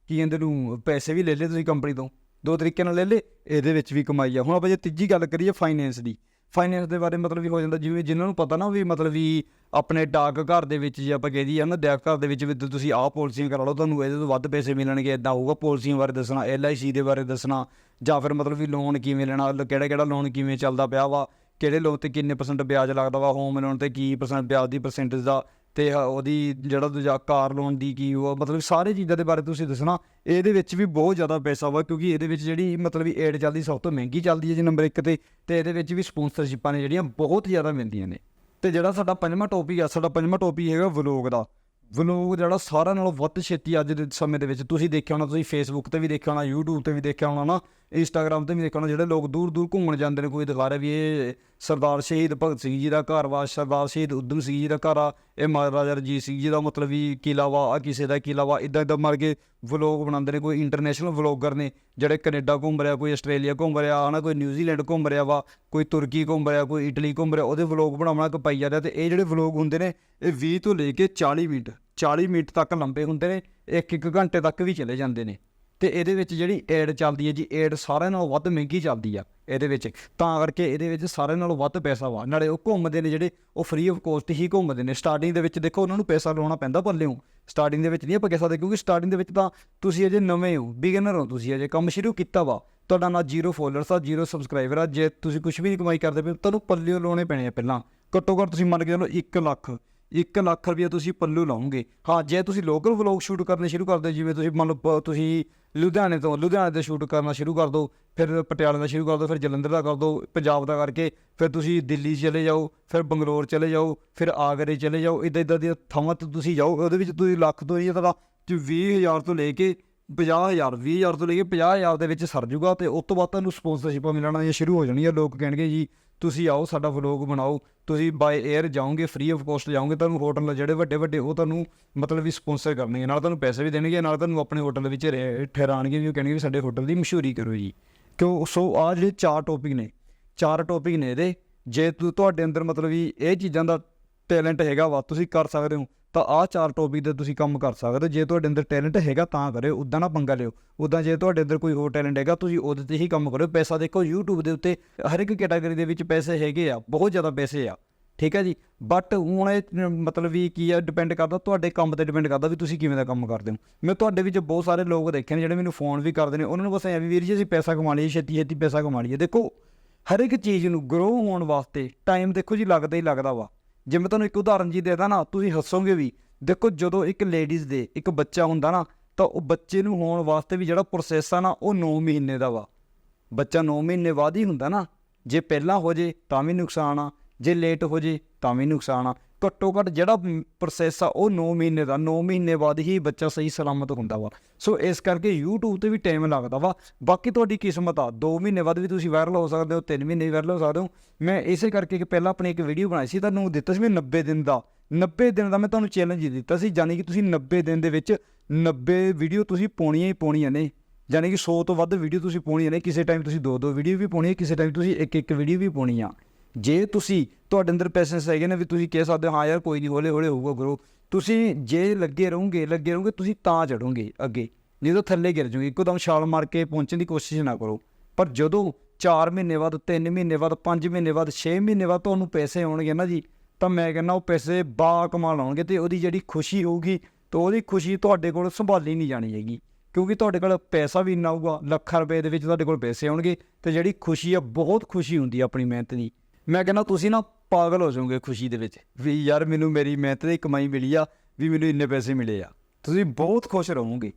ਕੀ ਕਹਿੰਦੇ ਨੂੰ, ਪੈਸੇ ਵੀ ਲੈ ਲਏ ਤੁਸੀਂ ਕੰਪਨੀ ਤੋਂ। ਦੋ ਤਰੀਕੇ ਨਾਲ ਲੈ ਲਏ, ਇਹਦੇ ਵਿੱਚ ਵੀ ਕਮਾਈ ਆ। ਹੁਣ ਆਪਾਂ ਜੇ ਤੀਜੀ ਗੱਲ ਕਰੀਏ ਫਾਈਨੈਂਸ ਦੀ ਫਾਈਨੈਂਸ ਦੇ ਬਾਰੇ ਮਤਲਬ ਵੀ ਹੋ ਜਾਂਦਾ, ਜਿਵੇਂ ਜਿਨ੍ਹਾਂ ਨੂੰ ਪਤਾ ਨਾ ਵੀ ਮਤਲਬ ਵੀ ਆਪਣੇ ਡਾਕ ਘਰ ਦੇ ਵਿੱਚ ਜੇ ਆਪਾਂ ਕਹਿ ਦਈਏ ਨਾ ਡਾਕ ਘਰ ਦੇ ਵਿੱਚ ਵੀ ਤੁਸੀਂ ਆਹ ਪਾਲਿਸੀਆਂ ਕਰਾ ਲਓ, ਤੁਹਾਨੂੰ ਇਹਦੇ ਤੋਂ ਵੱਧ ਪੈਸੇ ਮਿਲਣਗੇ ਇਦਾਂ ਹੋਊਗਾ ਪਾਲਿਸੀਆਂ ਬਾਰੇ ਦੱਸਣਾ ਐਲਆਈਸੀ ਦੇ ਬਾਰੇ ਦੱਸਣਾ, ਜਾਂ ਫਿਰ ਮਤਲਬ ਵੀ ਲੋਨ ਕਿਵੇਂ ਲੈਣਾ ਕਿਹੜਾ ਕਿਹੜਾ ਲੋਨ ਕਿਵੇਂ ਚੱਲਦਾ ਪਿਆ ਵਾ, ਕਿਹੜੇ ਲੋਨ ਤੇ ਕਿੰਨੇ ਪਰਸੈਂਟ ਵਿਆਜ ਲੱਗਦਾ ਵਾ ਹੋਮ ਲੋਨ ਤੇ ਕੀ ਪਰਸੈਂਟ ਵਿਆਜ ਦੀ ਪਰਸੈਂਟੇਜ ਦਾ ਤੇ ਉਹਦੀ ਜਿਹੜਾ ਦੂਜਾ ਕਾਰ ਲੋਨ ਦੀ ਕੀ ਉਹ ਮਤਲਬ ਸਾਰੇ ਚੀਜ਼ਾਂ ਦੇ ਬਾਰੇ ਤੁਸੀਂ ਦੱਸਣਾ। ਇਹਦੇ ਵਿੱਚ ਵੀ ਬਹੁਤ ਜ਼ਿਆਦਾ ਪੈਸਾ ਵਾ, ਕਿਉਂਕਿ ਇਹਦੇ ਵਿੱਚ ਜਿਹੜੀ ਮਤਲਬ ਵੀ ਐਡ ਚੱਲਦੀ, ਸਭ ਤੋਂ ਮਹਿੰਗੀ ਚੱਲਦੀ ਹੈ ਜੀ ਨੰਬਰ 1 ਤੇ ਤੇ ਇਹਦੇ ਵਿੱਚ ਵੀ ਸਪਾਂਸਰਸ਼ਿਪਾਂ ਨੇ ਜਿਹੜੀਆਂ ਬਹੁਤ ਜ਼ਿਆਦਾ ਮਿਲਦੀਆਂ ਨੇ। ਤੇ ਜਿਹੜਾ ਸਾਡਾ ਪੰਜਵਾਂ ਟੌਪਿਕ ਆ, ਸਾਡਾ ਪੰਜਵਾਂ ਟੌਪਿਕ ਹੈਗਾ ਵਲੋਗ ਦਾ। ਵਲੋਗ ਜਿਹੜਾ ਸਾਰਿਆਂ ਨਾਲੋਂ ਵੱਧ ਛੇਤੀ ਅੱਜ ਦੇ ਸਮੇਂ ਦੇ ਵਿੱਚ, ਤੁਸੀਂ ਦੇਖਿਆ ਹੋਣਾ, ਤੁਸੀਂ ਫੇਸਬੁੱਕ ਤੇ ਵੀ ਦੇਖਿਆ ਹੋਣਾ, YouTube ਤੇ ਵੀ ਦੇਖਿਆ ਹੋਣਾ ਨਾ ਇੰਸਟਾਗ੍ਰam ਤੇ ਵੀ ਦੇਖਿਆ ਹੋਣਾ, ਜਿਹੜੇ ਲੋਕ ਦੂਰ ਦੂਰ ਘੁੰਮਣ ਜਾਂਦੇ ਨੇ, ਕੋਈ ਦਿਖਾ ਰਿਹਾ ਵੀ ਇਹ ਸਰਦਾਰ ਸ਼ਹੀਦ ਭਗਤ ਸਿੰਘ ਜੀ ਦਾ ਘਰ ਵਾ, ਸਰਦਾਰ ਸ਼ਹੀਦ ਉਦਮ ਸਿੰਘ ਜੀ ਦਾ ਘਰ ਆ ਇਹ ਮਹਾਰਾਜਾ ਰਣਜੀਤ ਸਿੰਘ ਜੀ ਦਾ ਮਤਲਬ ਵੀ ਕਿਲਾ ਵਾ ਆ ਕਿਸੇ ਦਾ ਕਿਲਾ ਵਾ ਇਦਾਂ ਇਦਾਂ ਮਰ ਕੇ ਵਲੋਗ ਬਣਾਉਂਦੇ ਨੇ, ਕੋਈ ਇੰਟਰਨੈਸ਼ਨਲ ਵਲੋਗਰ ਨੇ, ਜਿਹੜੇ ਕੈਨੇਡਾ ਘੁੰਮ ਰਿਹਾ, ਕੋਈ ਆਸਟ੍ਰੇਲੀਆ ਘੁੰਮ ਰਿਹਾ ਹਨਾ ਕੋਈ ਨਿਊਜ਼ੀਲੈਂਡ ਘੁੰਮ ਰਿਹਾ ਵਾ, ਕੋਈ ਤੁਰਕੀ ਘੁੰਮ ਰਿਹਾ, ਕੋਈ ਇਟਲੀ ਘੁੰਮ ਰਿਹਾ, ਉਹਦੇ ਵਲੋਗ ਬਣਾਉਣਾ ਕਪਾਈ ਪਾਈ ਰਿਹਾ ਤੇ ਇਹ ਜਿਹੜੇ ਵਲੋਗ ਹੁੰਦੇ ਨੇ, ਇਹ 20 ਤੋਂ ਲੈ ਕੇ 40 ਮਿੰਟ 40 ਮਿੰਟ ਤੱਕ ਲੰਬੇ ਹੁੰਦੇ ਨੇ, ਇੱਕ ਇੱਕ ਘੰਟੇ ਤੱਕ ਵੀ ਚਲੇ ਜਾਂਦੇ ਨੇ। ਤੇ ਇਹਦੇ ਵਿੱਚ ਜਿਹੜੀ ਐਡ ਚੱਲਦੀ ਹੈ ਜੀ ਐਡ ਸਾਰਿਆਂ ਨਾਲੋਂ ਵੱਧ ਮਹਿੰਗੀ ਚੱਲਦੀ ਆ ਇਹਦੇ ਵਿੱਚ। ਤਾਂ ਕਰਕੇ ਇਹਦੇ ਵਿੱਚ ਸਾਰਿਆਂ ਨਾਲੋਂ ਵੱਧ ਪੈਸਾ ਵਾ। ਨਾਲੇ ਉਹ ਘੁੰਮਦੇ ਨੇ ਜਿਹੜੇ, ਉਹ ਫ੍ਰੀ ਆਫ ਕੋਸਟ ਹੀ ਘੁੰਮਦੇ ਨੇ। ਸਟਾਰਟਿੰਗ ਦੇ ਵਿੱਚ ਦੇਖੋ, ਉਹਨਾਂ ਨੂੰ ਪੈਸਾ ਲਾਉਣਾ ਪੈਂਦਾ ਪੱਲਿਓਂ ਸਟਾਰਟਿੰਗ ਦੇ ਵਿੱਚ ਨਹੀਂ ਆਪਾਂ ਕਹਿ ਸਕਦੇ, ਕਿਉਂਕਿ ਸਟਾਰਟਿੰਗ ਦੇ ਵਿੱਚ ਤਾਂ ਤੁਸੀਂ ਅਜੇ ਨਵੇਂ ਹੋ ਬਿਗਨਰ ਹੋ ਤੁਸੀਂ ਅਜੇ। ਕੰਮ ਸ਼ੁਰੂ ਕੀਤਾ ਵਾ। ਤੁਹਾਡਾ ਨਾ ਜ਼ੀਰੋ ਫੋਲੋਅਰਸ ਆ ਜ਼ੀਰੋ ਸਬਸਕ੍ਰਾਈਬਰ ਆ। ਜੇ ਤੁਸੀਂ ਕੁਝ ਵੀ ਨਹੀਂ ਕਮਾਈ ਕਰਦੇ ਪਏ, ਤੁਹਾਨੂੰ ਪੱਲਿਓਂ ਲਾਉਣੇ ਪੈਣੇ ਆ ਪਹਿਲਾਂ। ਘੱਟੋ ਘੱਟ ਤੁਸੀਂ ਮੰਨ ਕੇ ਚੱਲੋ 1 ਲੱਖ 1 ਲੱਖ ਰੁਪਏ ਤੁਸੀਂ ਪੱਲੂ ਲਾਉਂਗੇ ਹਾਂ, ਜੇ ਤੁਸੀਂ ਲੋਕਲ ਵਲੌਗ ਸ਼ੂਟ ਕਰਨੇ ਸ਼ੁਰੂ ਕਰਦੇ ਜਿਵੇਂ ਤੁਸੀਂ ਮੰਨ ਲਓ ਪ- ਤੁਸੀਂ ਲੁਧਿਆਣੇ ਤੋਂ ਲੁਧਿਆਣੇ ਤੋਂ ਸ਼ੂਟ ਕਰਨਾ ਸ਼ੁਰੂ ਕਰ ਦਿਓ ਫਿਰ ਪਟਿਆਲੇ ਦਾ ਸ਼ੁਰੂ ਕਰ ਦਿਓ ਫਿਰ ਜਲੰਧਰ ਦਾ ਕਰ ਦਿਓ ਪੰਜਾਬ ਦਾ ਕਰਕੇ, ਫਿਰ ਤੁਸੀਂ ਦਿੱਲੀ ਚਲੇ ਜਾਓ, ਫਿਰ ਬੰਗਲੌਰ ਚਲੇ ਜਾਓ, ਫਿਰ ਆਗਰੇ ਚਲੇ ਜਾਓ, ਇਦਾਂ ਇਦਾਂ ਦੀਆਂ ਥਾਵਾਂ ਤੇ ਤੁਸੀਂ ਜਾਓ, ਉਹਦੇ ਵਿੱਚ ਤੁਸੀਂ ਲੱਖ ਤੋਂ ਨਹੀਂ ਤਾਂ 20000 ਤੋਂ ਲੈ ਕੇ 50000 20000 ਤੋਂ ਲੈ ਕੇ 50000 ਦੇ ਵਿੱਚ ਸਰ ਜੂਗਾ ਤੇ ਉਸ ਤੋਂ ਬਾਅਦ ਤੁਹਾਨੂੰ ਸਪਾਂਸਰਸ਼ਿਪਾਂ ਮਿਲਣਾ ਜਾਂ ਸ਼ੁਰੂ ਹੋ ਜਾਣੀਆਂ ਲੋਕ ਕਹਿਣਗੇ ਜੀ ਤੁਸੀਂ ਆਓ, ਸਾਡਾ ਵਲੋਗ ਬਣਾਓ। ਤੁਸੀਂ ਬਾਈ 에ਅਰ ਜਾਓਗੇ ਫ੍ਰੀ ਆਫ ਕੋਸਟ ਜਾਓਗੇ, ਤੁਹਾਨੂੰ ਹੋਟਲ ਜਿਹੜੇ ਵੱਡੇ ਵੱਡੇ ਉਹ ਤੁਹਾਨੂੰ ਮਤਲਬ ਵੀ ਸਪਾਂਸਰ ਕਰਨਗੇ। ਨਾਲ ਤੁਹਾਨੂੰ ਪੈਸੇ ਵੀ ਦੇਣਗੇ, ਨਾਲ ਤੁਹਾਨੂੰ ਆਪਣੇ ਹੋਟਲ ਵਿੱਚ ਰਹਿ- ਠਹਿਰਾਣਗੇ ਵੀ, ਉਹ ਕਹਿਣਗੇ ਵੀ ਸਾਡੇ ਹੋਟਲ ਦੀ ਮਸ਼ਹੂਰੀ ਕਰੋ ਜੀ। ਕਿਉਂ? ਸੋ ਆ ਜਿਹੜੇ ਚਾਰ ਟੌਪਿਕ ਨੇ, ਚਾਰ ਟੌਪਿਕ ਨੇ ਇਹਦੇ। ਜੇ ਤੂੰ, ਤੁਹਾਡੇ ਅੰਦਰ ਮਤਲਬ ਵੀ ਇਹ ਚੀਜ਼ਾਂ ਦਾ ਟੈਲੈਂਟ ਹੈਗਾ ਵਾ, ਤੁਸੀਂ ਕਰ ਸਕਦੇ ਹੋ। ਤਾਂ ਆਹ ਚਾਰ ਟੌਪਿਕ ਤੇ ਤੁਸੀਂ ਕੰਮ ਕਰ ਸਕਦੇ ਹੋ। ਜੇ ਤੁਹਾਡੇ ਅੰਦਰ ਟੈਲੈਂਟ ਹੈਗਾ ਤਾਂ ਕਰਿਓ ਉਦਾਂ ਨਾ ਪੰਗਾ ਲਿਓ। ਉਦਾਂ ਜੇ ਤੁਹਾਡੇ ਅੰਦਰ ਕੋਈ ਹੋਰ ਟੈਲੈਂਟ ਹੈਗਾ, ਤੁਸੀਂ ਉਹਦੇ ਤੇ ਹੀ ਕੰਮ ਕਰੋ ਪੈਸਾ ਦੇਖੋ, YouTube ਦੇ ਉੱਤੇ ਹਰ ਇੱਕ ਕੈਟਾਗਰੀ ਦੇ ਵਿੱਚ ਪੈਸੇ ਹੈਗੇ ਆ, ਬਹੁਤ ਜ਼ਿਆਦਾ ਪੈਸੇ ਆ। ਠੀਕ ਹੈ ਜੀ? ਬਟ ਹੁਣ ਇਹ ਮਤਲਬ ਵੀ ਕੀ ਆ ਡਿਪੈਂਡ ਕਰਦਾ, ਤੁਹਾਡੇ ਕੰਮ ਤੇ ਡਿਪੈਂਡ ਕਰਦਾ ਵੀ ਤੁਸੀਂ ਕਿਵੇਂ ਦਾ ਕੰਮ ਕਰਦੇ ਹੋ। ਮੈਂ ਤੁਹਾਡੇ ਵਿੱਚ ਬਹੁਤ ਸਾਰੇ ਲੋਕ ਦੇਖੇ ਨੇ, ਜਿਹੜੇ ਮੈਨੂੰ ਫੋਨ ਵੀ ਕਰਦੇ ਨੇ। ਉਹਨਾਂ ਨੂੰ ਬਸ ਐਂ ਵੀ, ਵੀਰ ਜੀ, ਅਸੀਂ ਪੈਸਾ ਕਮਾ ਲਈਏ, ਛੇਤੀ ਛੇਤੀ ਪੈਸਾ ਕਮਾ ਲਈਏ। ਦੇਖੋ, ਹਰ ਇੱਕ ਚੀਜ਼ ਨੂੰ ਗਰੋ ਹੋਣ ਵਾਸਤੇ ਟਾਈਮ ਦੇਖੋ ਜੀ, ਲੱਗਦਾ ਹੀ ਲੱਗਦਾ ਵਾ। ਜੇ ਮੈਂ ਤੁਹਾਨੂੰ ਇੱਕ ਉਦਾਹਰਨ ਜੀ ਦੇਦਾ ਨਾ, ਤੁਸੀਂ ਹੱਸੋਗੇ ਵੀ। ਦੇਖੋ, ਜਦੋਂ ਇੱਕ ਲੇਡੀਜ਼ ਦੇ ਇੱਕ ਬੱਚਾ ਹੁੰਦਾ ਨਾ, ਤਾਂ ਉਹ ਬੱਚੇ ਨੂੰ ਹੋਣ ਵਾਸਤੇ ਵੀ ਜਿਹੜਾ ਪ੍ਰੋਸੈਸ ਆ ਨਾ, ਉਹ 9 ਮਹੀਨੇ ਦਾ ਵਾ। ਬੱਚਾ 9 ਮਹੀਨੇ ਬਾਅਦ ਹੀ ਹੁੰਦਾ ਨਾ, ਜੇ ਪਹਿਲਾਂ ਹੋ ਜੇ ਤਾਂ ਵੀ ਨੁਕਸਾਨ ਆ, ਜੇ ਲੇਟ ਹੋ ਜੇ ਤਾਂ ਵੀ ਨੁਕਸਾਨ ਆ। ਘੱਟੋ ਘੱਟ ਜਿਹੜਾ ਪ੍ਰੋਸੈਸ ਆ, ਉਹ 9 ਮਹੀਨੇ ਦਾ 9 ਮਹੀਨੇ ਬਾਅਦ ਹੀ ਬੱਚਾ ਸਹੀ ਸਲਾਮਤ ਹੁੰਦਾ ਵਾ। ਸੋ ਇਸ ਕਰਕੇ YouTube ਤੇ ਵੀ ਟਾਈਮ ਲੱਗਦਾ ਵਾ। ਬਾਕੀ ਤੁਹਾਡੀ ਕਿਸਮਤ ਆ 2 ਮਹੀਨੇ ਬਾਅਦ ਵੀ ਤੁਸੀਂ ਵਾਇਰਲ ਹੋ ਸਕਦੇ ਹੋ 3 ਮਹੀਨੇ ਵੀ ਵਾਇਰਲ ਹੋ ਸਕਦੇ ਹੋ। ਮੈਂ ਇਸੇ ਕਰਕੇ ਕਿ ਪਹਿਲਾਂ ਆਪਣੀ ਇੱਕ ਵੀਡੀਓ ਬਣਾਈ ਸੀ, ਤੁਹਾਨੂੰ ਦਿੱਤਾ ਸੀ ਮੈਂ 90 ਦਿਨ ਦਾ। 90 ਦਿਨ ਦਾ ਮੈਂ ਤੁਹਾਨੂੰ ਚੈਲੰਜ ਦਿੱਤਾ ਸੀ ਯਾਨੀ ਕਿ ਤੁਸੀਂ 90 ਦਿਨ ਦੇ ਵਿੱਚ 90 ਵੀਡੀਓ ਤੁਸੀਂ ਪਾਉਣੀਆਂ ਹੀ ਪਾਉਣੀਆਂ ਨੇ। ਯਾਨੀ ਕਿ 100 ਤੋਂ ਵੱਧ ਵੀਡੀਓ ਤੁਸੀਂ ਪਾਉਣੀਆਂ ਨੇ, ਕਿਸੇ ਟਾਈਮ ਤੁਸੀਂ ਦੋ ਦੋ ਵੀਡੀਓ ਵੀ ਪਾਉਣੀ ਹੈ ਕਿਸੇ ਟਾਈਮ ਤੁਸੀਂ ਇੱਕ ਇੱਕ ਵੀਡੀਓ ਵੀ ਪਾਉਣੀ ਆ ਜੇ ਤੁਸੀਂ ਤੁਹਾਡੇ ਅੰਦਰ ਪੈਸ਼ਨਸ ਹੈਗੇ ਨੇ ਵੀ ਤੁਸੀਂ ਕਹਿ ਸਕਦੇ ਹੋ, ਹਾਂ ਯਾਰ, ਕੋਈ ਨਹੀਂ ਹੌਲੇ ਹੌਲੇ ਹੋਊਗਾ ਗਰੋ ਤੁਸੀਂ ਜੇ ਲੱਗੇ ਰਹੋਗੇ ਲੱਗੇ ਰਹੋਗੇ, ਤੁਸੀਂ ਤਾਂ ਚੜੋਗੇ ਅੱਗੇ। ਨਹੀਂ ਤਾਂ ਥੱਲੇ ਗਿਰ ਜਾਓਗੇ। ਇੱਕੋ ਦਮ ਛਾਲ ਮਾਰ ਕੇ ਪਹੁੰਚਣ ਦੀ ਕੋਸ਼ਿਸ਼ ਨਾ ਕਰੋ। ਪਰ ਜਦੋਂ 4 ਮਹੀਨੇ ਬਾਅਦ 3 ਮਹੀਨੇ ਬਾਅਦ 5 ਮਹੀਨੇ ਬਾਅਦ 6 ਮਹੀਨੇ ਬਾਅਦ ਤੁਹਾਨੂੰ ਪੈਸੇ ਆਉਣਗੇ ਨਾ ਜੀ, ਤਾਂ ਮੈਂ ਕਹਿੰਦਾ ਉਹ ਪੈਸੇ ਬਾ ਕਮਾਲ ਆਉਣਗੇ ਤੇ ਉਹਦੀ ਜਿਹੜੀ ਖੁਸ਼ੀ ਹੋਊਗੀ, ਤਾਂ ਉਹਦੀ ਖੁਸ਼ੀ ਤੁਹਾਡੇ ਕੋਲ ਸੰਭਾਲੀ ਨਹੀਂ ਜਾਣੀ ਹੈਗੀ। ਕਿਉਂਕਿ ਤੁਹਾਡੇ ਕੋਲ ਪੈਸਾ ਵੀ ਇੰਨਾ ਆਊਗਾ ਲੱਖਾਂ ਰੁਪਏ ਦੇ ਵਿੱਚ ਤੁਹਾਡੇ ਕੋਲ ਪੈਸੇ ਆਉਣਗੇ ਤੇ ਜਿਹੜੀ ਖੁਸ਼ੀ ਆ, ਬਹੁਤ ਖੁਸ਼ੀ ਹੁੰਦੀ ਆ ਆਪਣੀ ਮਿਹਨਤ ਦੀ। ਮੈਂ ਕਹਿੰਦਾ ਤੁਸੀਂ ਨਾ ਪਾਗਲ ਹੋ ਜਾਓਗੇ ਖੁਸ਼ੀ ਦੇ ਵਿੱਚ ਵੀ ਯਾਰ ਮੈਨੂੰ ਮੇਰੀ ਮਿਹਨਤ ਦੀ ਕਮਾਈ ਮਿਲੀ ਆ, ਵੀ ਮੈਨੂੰ ਇੰਨੇ ਪੈਸੇ ਮਿਲੇ ਆ। ਤੁਸੀਂ ਬਹੁਤ ਖੁਸ਼ ਰਹੋਗੇ।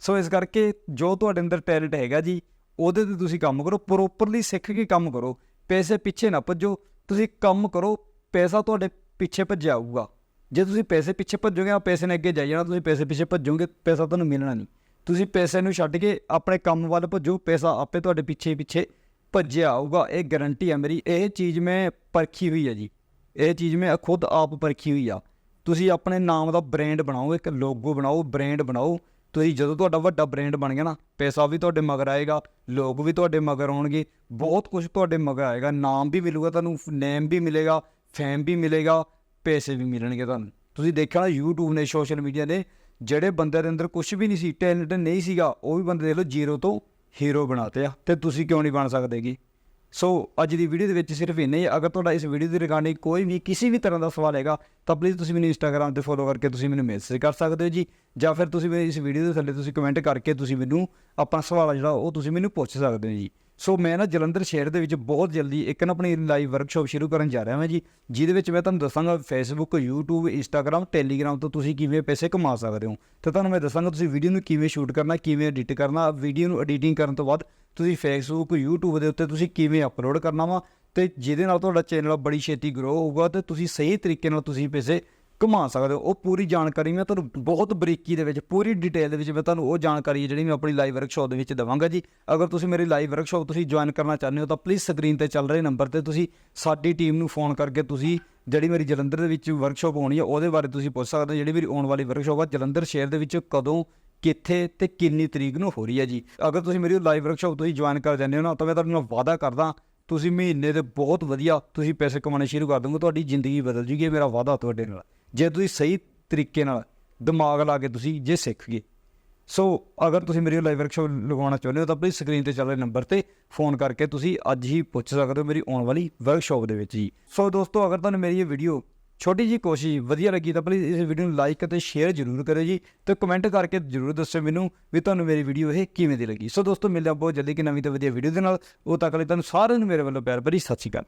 ਸੋ ਇਸ ਕਰਕੇ ਜੋ ਤੁਹਾਡੇ ਅੰਦਰ ਟੈਲੈਂਟ ਹੈਗਾ ਜੀ, ਉਹਦੇ ਤੇ ਤੁਸੀਂ ਕੰਮ ਕਰੋ ਪ੍ਰੋਪਰਲੀ ਸਿੱਖ ਕੇ ਕੰਮ ਕਰੋ। ਪੈਸੇ ਪਿੱਛੇ ਨਾ ਭੱਜੋ, ਤੁਸੀਂ ਕੰਮ ਕਰੋ, ਪੈਸਾ ਤੁਹਾਡੇ ਪਿੱਛੇ ਭੱਜਾਊਗਾ ਜੇ ਤੁਸੀਂ ਪੈਸੇ ਪਿੱਛੇ ਭੱਜੋਗੇ, ਆ ਪੈਸੇ ਨੇ ਅੱਗੇ ਜਾਈ ਜਾਣਾ, ਤੁਸੀਂ ਪੈਸੇ ਪਿੱਛੇ ਭੱਜੋਗੇ, ਪੈਸਾ ਤੁਹਾਨੂੰ ਮਿਲਣਾ ਨਹੀਂ। ਤੁਸੀਂ ਪੈਸੇ ਨੂੰ ਛੱਡ ਕੇ ਆਪਣੇ ਕੰਮ ਵੱਲ ਭੱਜੋ, ਪੈਸਾ ਆਪੇ ਤੁਹਾਡੇ ਪਿੱਛੇ ਪਿੱਛੇ ਭੱਜਿਆ ਆਊਗਾ, ਇਹ ਗਾਰੰਟੀ ਹੈ ਮੇਰੀ, ਇਹ ਚੀਜ਼ ਮੈਂ ਪਰਖੀ ਹੋਈ ਹੈ ਜੀ। ਇਹ ਚੀਜ਼ ਮੈਂ ਖੁਦ ਆਪ ਪਰਖੀ ਹੋਈ ਆ। ਤੁਸੀਂ ਆਪਣੇ ਨਾਮ ਦਾ ਬ੍ਰਾਂਡ ਬਣਾਓ, ਇੱਕ ਲੋਗੋ ਬਣਾਓ ਬ੍ਰਾਂਡ ਬਣਾਓ। ਤੁਸੀਂ ਜਦੋਂ ਤੁਹਾਡਾ ਵੱਡਾ ਬ੍ਰਾਂਡ ਬਣ ਗਿਆ ਨਾ, ਪੈਸਾ ਵੀ ਤੁਹਾਡੇ ਮਗਰ ਆਏਗਾ, ਲੋਕ ਵੀ ਤੁਹਾਡੇ ਮਗਰ ਆਉਣਗੇ, ਬਹੁਤ ਕੁਝ ਤੁਹਾਡੇ ਮਗਰ ਆਏਗਾ। ਨਾਮ ਵੀ ਮਿਲੂਗਾ ਤੁਹਾਨੂੰ ਨੇਮ ਵੀ ਮਿਲੇਗਾ ਫੇਮ ਵੀ ਮਿਲੇਗਾ, ਪੈਸੇ ਵੀ ਮਿਲਣਗੇ ਤੁਹਾਨੂੰ। ਤੁਸੀਂ ਦੇਖਿਆ ਨਾ YouTube ਨੇ ਸੋਸ਼ਲ ਮੀਡੀਆ ਨੇ, ਜਿਹੜੇ ਬੰਦੇ ਦੇ ਅੰਦਰ ਕੁਝ ਵੀ ਨਹੀਂ ਸੀ ਟੈਲੈਂਟ ਨਹੀਂ ਸੀਗਾ, ਉਹ ਵੀ ਬੰਦੇ ਦੇਖ ਲਓ ਜ਼ੀਰੋ ਤੋਂ ਹੀਰੋ ਬਣਾਤੇ ਆ, ਤੇ ਤੁਸੀਂ ਕਿਉਂ ਨਹੀਂ ਬਣ ਸਕਦੇਗੀ? ਸੋ ਅੱਜ ਦੀ ਵੀਡੀਓ ਦੇ ਵਿੱਚ ਸਿਰਫ ਇੰਨਾ ਹੀ ਅਗਰ ਤੁਹਾਡਾ ਇਸ ਵੀਡੀਓ ਦੀ ਰਿਗਾਰਡਿੰਗ ਕੋਈ ਵੀ ਕਿਸੇ ਵੀ ਤਰ੍ਹਾਂ ਦਾ ਸਵਾਲ ਹੈਗਾ, ਤਾਂ ਪਲੀਜ਼ ਤੁਸੀਂ ਮੈਨੂੰ ਇੰਸਟਾਗ੍ਰam ਤੇ ਫੋਲੋ ਕਰਕੇ ਤੁਸੀਂ ਮੈਨੂੰ ਮੈਸੇਜ ਕਰ ਸਕਦੇ ਹੋ ਜੀ, ਜਾਂ ਫਿਰ ਤੁਸੀਂ ਮੇਰੀ ਇਸ ਵੀਡੀਓ ਦੇ ਥੱਲੇ ਤੁਸੀਂ ਕਮੈਂਟ ਕਰਕੇ ਤੁਸੀਂ ਮੈਨੂੰ ਆਪਣਾ ਸਵਾਲ ਆ ਜਿਹੜਾ, ਉਹ ਤੁਸੀਂ ਮੈਨੂੰ ਪੁੱਛ ਸਕਦੇ ਹੋ ਜੀ। ਸੋ ਮੈਂ ਨਾ ਜਲੰਧਰ ਸ਼ਹਿਰ ਦੇ ਵਿੱਚ ਬਹੁਤ ਜਲਦੀ ਇੱਕ ਨਾ ਆਪਣੀ ਲਾਈਵ ਵਰਕਸ਼ਾਪ ਸ਼ੁਰੂ ਕਰਨ ਜਾ ਰਿਹਾ ਹਾਂ ਜੀ, ਜਿਹਦੇ ਵਿੱਚ ਮੈਂ ਤੁਹਾਨੂੰ ਦੱਸਾਂਗਾ ਫੇਸਬੁੱਕ YouTube, Instagram, Telegram ਤੋਂ ਤੁਸੀਂ ਕਿਵੇਂ ਪੈਸੇ ਕਮਾ ਸਕਦੇ ਹੋ। ਤੇ ਤੁਹਾਨੂੰ ਮੈਂ ਦੱਸਾਂਗਾ ਤੁਸੀਂ ਵੀਡੀਓ ਨੂੰ ਕਿਵੇਂ ਸ਼ੂਟ ਕਰਨਾ, ਕਿਵੇਂ ਐਡਿਟ ਕਰਨਾ ਵੀਡੀਓ ਨੂੰ ਐਡੀਟਿੰਗ ਕਰਨ ਤੋਂ ਬਾਅਦ ਤੁਸੀਂ ਫੇਸਬੁੱਕ YouTube ਦੇ ਉੱਤੇ ਤੁਸੀਂ ਕਿਵੇਂ ਅਪਲੋਡ ਕਰਨਾ ਵਾ। ਤੇ ਜਿਹਦੇ ਨਾਲ ਤੁਹਾਡਾ ਚੈਨਲ ਬੜੀ ਛੇਤੀ ਗਰੋ ਹੋਊਗਾ ਤੇ ਤੁਸੀਂ ਸਹੀ ਤਰੀਕੇ ਨਾਲ ਤੁਸੀਂ ਪੈਸੇ ਕਮਾ ਸਕਦੇ ਹੋ। ਉਹ ਪੂਰੀ ਜਾਣਕਾਰੀ ਮੈਂ ਤੁਹਾਨੂੰ ਬਹੁਤ ਬਰੀਕੀ ਦੇ ਵਿੱਚ, ਪੂਰੀ ਡਿਟੇਲ ਦੇ ਵਿੱਚ ਮੈਂ ਤੁਹਾਨੂੰ ਉਹ ਜਾਣਕਾਰੀ ਹੈ ਜਿਹੜੀ ਮੈਂ ਆਪਣੀ ਲਾਈਵ ਵਰਕਸ਼ਾਪ ਦੇ ਵਿੱਚ ਦਵਾਂਗਾ ਜੀ। ਅਗਰ ਤੁਸੀਂ ਮੇਰੀ ਲਾਈਵ ਵਰਕਸ਼ਾਪ ਤੁਸੀਂ ਜੁਆਇਨ ਕਰਨਾ ਚਾਹੁੰਦੇ ਹੋ ਤਾਂ ਪਲੀਜ਼ ਸਕਰੀਨ ਤੇ ਚੱਲ ਰਹੇ ਨੰਬਰ ਤੇ ਤੁਸੀਂ ਸਾਡੀ ਟੀਮ ਨੂੰ ਫੋਨ ਕਰਕੇ ਤੁਸੀਂ ਜਿਹੜੀ ਮੇਰੀ ਜਲੰਧਰ ਦੇ ਵਿੱਚ ਵਰਕਸ਼ਾਪ ਹੋਣੀ ਆ ਉਹਦੇ ਬਾਰੇ ਤੁਸੀਂ ਪੁੱਛ ਸਕਦੇ ਹੋ। ਜਿਹੜੀ ਮੇਰੀ ਆਉਣ ਵਾਲੀ ਵਰਕਸ਼ਾਪ ਆ, ਜਲੰਧਰ ਸ਼ਹਿਰ ਦੇ ਵਿੱਚ ਕਦੋਂ, ਕਿੱਥੇ ਤੇ ਕਿੰਨੀ ਤਰੀਕ ਨੂੰ ਹੋ ਰਹੀ ਹੈ ਜੀ। ਅਗਰ ਤੁਸੀਂ ਮੇਰੀ ਲਾਈਵ ਵਰਕਸ਼ਾਪ ਤੁਸੀਂ ਜੁਆਇਨ ਕਰ ਜਾਂਦੇ ਹੋ ਨਾ, ਤਾਂ ਮੈਂ ਤੁਹਾਨੂੰ ਨਾਲ ਵਾਅਦਾ ਕਰਦਾ ਤੁਸੀਂ ਮਹੀਨੇ ਦੇ ਬਹੁਤ ਵਧੀਆ ਤੁਸੀਂ ਪੈਸੇ ਕਮਾਉਣੇ ਸ਼ੁਰੂ ਕਰ ਦੋਗੇ, ਤੁਹਾਡੀ ਜ਼ਿੰਦਗੀ ਬਦਲ ਜੂਗੀ, ਇਹ ਮੇਰਾ ਵਾਅਦਾ ਤੁਹਾਡੇ ਨਾਲ। ਜੇ ਤੁਸੀਂ ਸਹੀ ਤਰੀਕੇ ਨਾਲ ਦਿਮਾਗ ਲਾ ਕੇ ਤੁਸੀਂ ਜੇ ਸਿੱਖ ਗਏ। ਸੋ ਅਗਰ ਤੁਸੀਂ ਮੇਰੀ ਲਾਈਵ ਵਰਕਸ਼ਾਪ ਲਗਾਉਣਾ ਚਾਹੁੰਦੇ ਹੋ, ਤਾਂ ਪਲੀਜ਼ ਸਕਰੀਨ ਤੇ ਚੱਲ ਰਹੇ ਨੰਬਰ ਤੇ ਫੋਨ ਕਰਕੇ ਤੁਸੀਂ ਅੱਜ ਹੀ ਪੁੱਛ ਸਕਦੇ ਹੋ ਮੇਰੀ ਆਉਣ ਵਾਲੀ ਵਰਕਸ਼ਾਪ ਦੇ ਵਿੱਚ ਜੀ। ਸੋ ਦੋਸਤੋ, ਅਗਰ ਤੁਹਾਨੂੰ ਮੇਰੀ ਇਹ ਵੀਡੀਓ ਛੋਟੀ ਜੀ ਕੋਸ਼ਿਸ਼ ਵਧੀਆ ਲੱਗੀ ਤਾਂ ਪਲੀਜ਼ ਇਸ ਵੀਡੀਓ ਨੂੰ ਲਾਈਕ ਅਤੇ ਸ਼ੇਅਰ ਜ਼ਰੂਰ ਕਰਿਓ ਜੀ ਤੇ ਕਮੈਂਟ ਕਰਕੇ ਜ਼ਰੂਰ ਦੱਸਿਓ ਮੈਨੂੰ ਵੀ ਤੁਹਾਨੂੰ ਮੇਰੀ ਵੀਡੀਓ ਇਹ ਕਿਵੇਂ ਦੀ ਲੱਗੀ। ਸੋ ਦੋਸਤੋ, ਮਿਲਦੇ ਹਾਂ ਬਹੁਤ ਜਲਦੀ ਕਿ ਨਵੀਂ ਤੇ ਵਧੀਆ ਵੀਡੀਓ ਦੇ ਨਾਲ। ਉਹ ਤੱਕ ਲਈ ਤੁਹਾਨੂੰ ਸਾਰਿਆਂ ਨੂੰ ਮੇਰੇ ਵੱਲੋਂ ਪਿਆਰ ਭਰੀ ਸਤਿ ਸ਼੍ਰੀ ਅਕਾਲ।